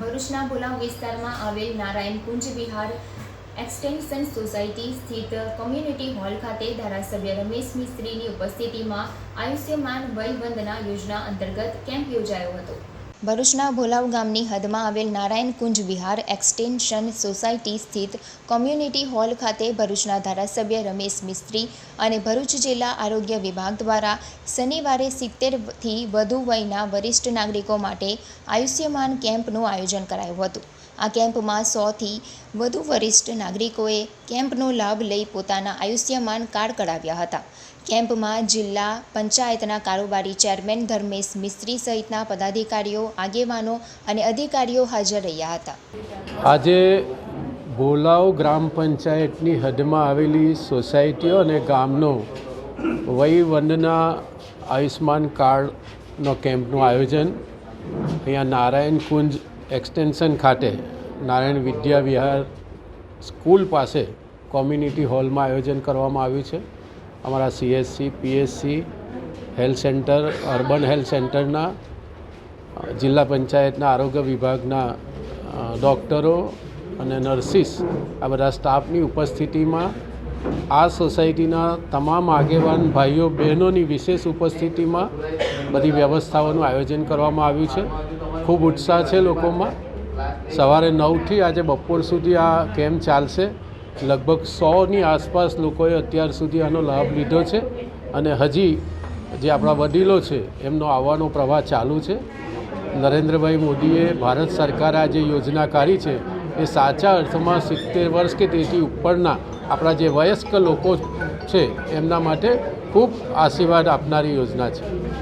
ભરૂચના ભોલાવ વિસ્તારમાં આવેલ નારાયણ કુંજ વિહાર એક્સટેન્શન સોસાયટી સ્થિત કોમ્યુનિટી હોલ ખાતે ધારાસભ્ય રમેશ મિસ્ત્રીની ઉપસ્થિતિમાં આયુષ્યમાન વય યોજના અંતર્ગત કેમ્પ યોજાયો હતો. ભરૂચના ભોલાવ ગામની હદમાં આવેલ નારાયણ કુંજ વિહાર એક્સટેન્શન સોસાયટી સ્થિત કોમ્યુનિટી હોલ ખાતે ભરૂચના ધારાસભ્ય રમેશ મિસ્ત્રી અને ભરૂચ જિલ્લા આરોગ્ય વિભાગ દ્વારા શનિવારે સિત્તેરથી વધુ વયના વરિષ્ઠ નાગરિકો માટે આયુષ્યમાન કેમ્પનું આયોજન કરાયું હતું. આ કેમ્પમાં સોથી વધુ વરિષ્ઠ નાગરિકોએ કેમ્પનો લાભ લઈ પોતાના આયુષ્યમાન કાર્ડ કઢાવ્યા હતા. કેમ્પમાં જિલ્લા પંચાયતના કારોબારી ચેરમેન ધર્મેશ મિસ્ત્રી સહિતના પદાધિકારીઓ આગેવાનો અને અધિકારીઓ હાજર રહ્યા હતા. આજે ભોલાવ ગ્રામ પંચાયતની હદમાં આવેલી સોસાયટીઓ અને ગામનો વયવંદના આયુષ્માન કાર્ડનો કેમ્પનું આયોજન. અહીંયા નારાયણ કુંજ એક્સટેન્શન ખાતે નારાયણ વિદ્યા વિહાર સ્કૂલ પાસે કોમ્યુનિટી હોલમાં આયોજન કરવામાં આવ્યું છે. અમારા CSC, PSC, health centre, urban health સેન્ટરના જિલ્લા પંચાયતના આરોગ્ય વિભાગના ડૉક્ટરો અને નર્સિસ આ બધા સ્ટાફની ઉપસ્થિતિમાં આ સોસાયટીના તમામ આગેવાન ભાઈઓ, બહેનોની વિશેષ ઉપસ્થિતિમાં બધી વ્યવસ્થાઓનું આયોજન કરવામાં આવ્યું છે. ખૂબ ઉત્સાહ છે લોકોમાં. સવારે નવથી આજે બપોર સુધી આ કેમ્પ ચાલશે. લગભગ સોની આસપાસ લોકોએ અત્યાર સુધી આનો લાભ લીધો છે અને હજી જે આપણા વડીલો છે, એમનો આવવાનો પ્રવાહ ચાલુ છે. નરેન્દ્રભાઈ મોદીએ ભારત સરકારે આ જે યોજના કાઢી છે, એ સાચા અર્થમાં સિત્તેર વર્ષ કે તેથી ઉપરના આપણા જે વયસ્ક લોકો છે, એમના માટે ખૂબ આશીર્વાદ આપનારી યોજના છે.